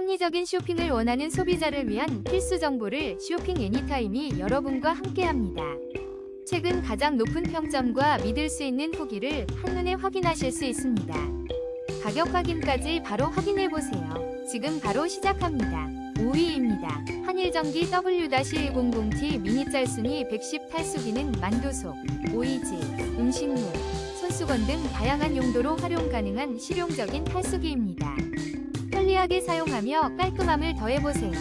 합리적인 쇼핑을 원하는 소비자를 위한 필수 정보를 쇼핑 애니타임이 여러분과 함께합니다. 최근 가장 높은 평점과 믿을 수 있는 후기를 한눈에 확인하실 수 있습니다. 가격 확인까지 바로 확인해 보세요. 지금 바로 시작합니다. 5위입니다. 한일전기 W-100T 미니 짤순이 110 탈수기는 만두속, 오이지, 음식물, 손수건 등 다양한 용도로 활용 가능한 실용적인 탈수기입니다. 편리하게 사용하며 깔끔함을 더해보세요.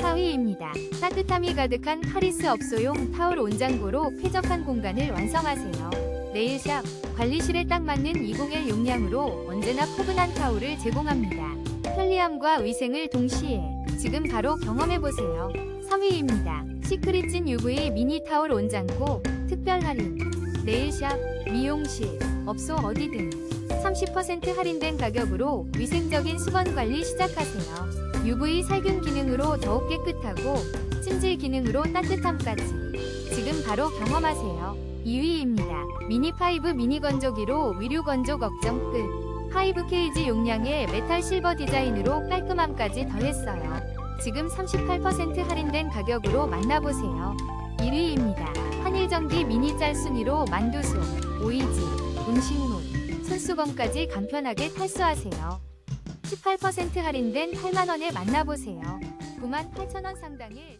4위입니다. 따뜻함이 가득한 카리스 업소용 타올 온장고로 쾌적한 공간을 완성하세요. 네일샵, 관리실에 딱 맞는 201 용량으로 언제나 포근한 타올을 제공합니다. 편리함과 위생을 동시에 지금 바로 경험해보세요. 3위입니다. 시크릿진 UV 미니 타올 온장고 특별 할인 네일샵, 미용실, 업소 어디든 30% 할인된 가격으로 위생적인 수건 관리 시작하세요. UV 살균 기능으로 더욱 깨끗하고 찜질 기능으로 따뜻함까지 지금 바로 경험하세요. 2위입니다. 미니 파이브 미니 건조기로 위류 건조 걱정 끝. 파이브 케이지 용량의 메탈 실버 디자인으로 깔끔함까지 더했어요. 지금 38% 할인된 가격으로 만나보세요. 1위입니다. 한일전기 미니 짤순이로 만두속, 오이지, 음식물, 손수건까지 간편하게 탈수하세요. 18% 할인된 8만원에 만나보세요. 98,000원 상당의